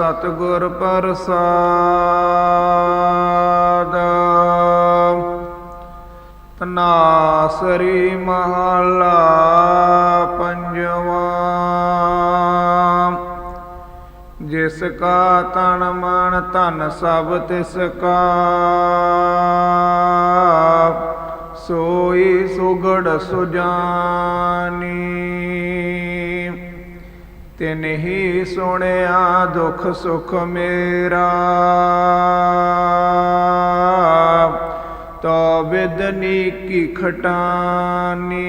ਸਤਿਗੁਰ ਪ੍ਰਸਾਦ। ਤਨਾਸਰੀ ਮਹਲਾ ਪੰਜਵਾ। ਜਿਸ ਕਾ ਤਨ ਮਨ ਧਨ ਸਭ ਤਿਸ ਕਾ। ਸੋਈ ਸੁਗੜ ਸੁਜਾਨੀ। ਤਿਨ ਹੀ ਸੁਣਿਆ ਦੁਖ ਸੁਖ ਮੇਰਾ। ਤੋ ਵਿਦਨੀ ਕੀ ਖਟਾਨੀ।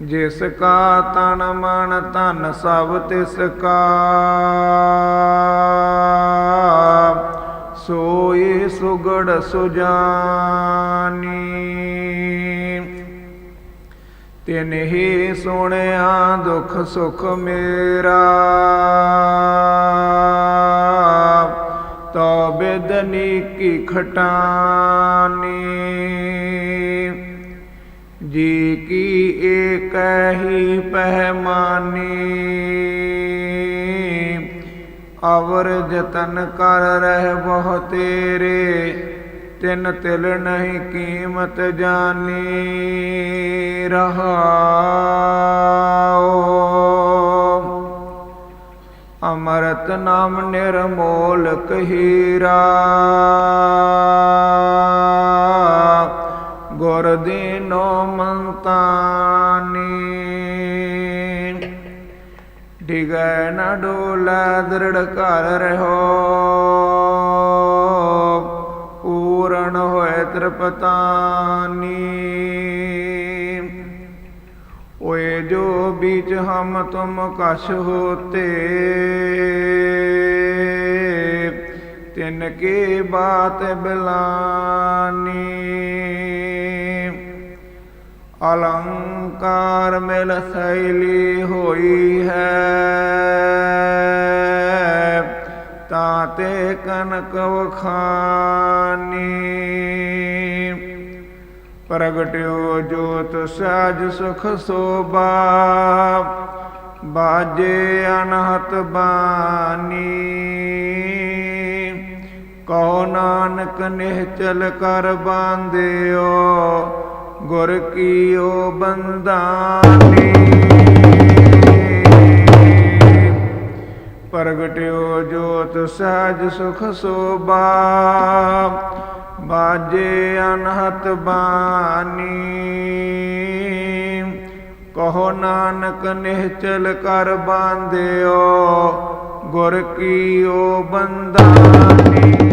ਜਿਸ ਕਾ ਤਨ ਮਨ ਧਨ ਸਭ ਤਿਸ ਕਾ। ਸੋਈ ਸੁਗੜ ਸੁਜਾਨੀ। ਤਿਨ ਹੀ ਸੁਣਿਆ ਦੁਖ ਸੁਖ ਮੇਰਾ ਤੋ ਬਿਦਨੀ ਕੀ ਖਟਾਨੀ ਜੀ ਕੀ ਏਕ ਹੀ ਪਹਿਮਾਨੀ ਅਵਰ ਜਤਨ ਕਰ ਰਹਿ ਬਹੁ ਤੇਰੇ ਤਿਨ ਤਿਲ ਨਹੀਂ ਕੀਮਤ ਜਾਣੀ ਰਹਾਓ ਅਮਰਤ ਨਾਮ ਨਿਰਮੋਲਕ ਹੀਰਾ। ਗੁਰ ਦੀਨੋ ਮੰਤਾਨੀ। ਡਿਗੈ ਨਾ ਡੋਲਾ ਦ੍ਰਿੜ ਕਰ ਰਹੋ पूर्ण हो त्रिपतानी। ओए जो बीच हम तुम कश होते, तिनके बात बिलानी। अलंकार मिल शैली हुई है। ਤੇ ਕਨਕ ਵਖਾਨੀ। ਪ੍ਰਗਟਿਓ ਜੋਤ ਸਾਜ ਸੁਖ ਸੋਭਾ, ਬਾਜੇ ਅਨਹਤ ਬਾਨੀ। ਕਹੋ ਨਾਨਕ ਨਿਹਚਲ ਕਰ ਬਾਂਧਿਓ, ਗੁਰ ਕੀਓ ਬੰਦਾਨੀ ਪ੍ਰਗਟਿਓ ਜੋਤ ਸਹਿਜ ਸੁਖ ਸੋਭਾ। ਬਾਜੇ ਅਨਹਤ ਬਾਨੀ ਕਹੋ ਨਾਨਕ ਨਿਹਚਲ ਕਰ ਬਾਂਧਿਓ, ਗੁਰ ਕੀਓ ਬੰਦਾਨੀ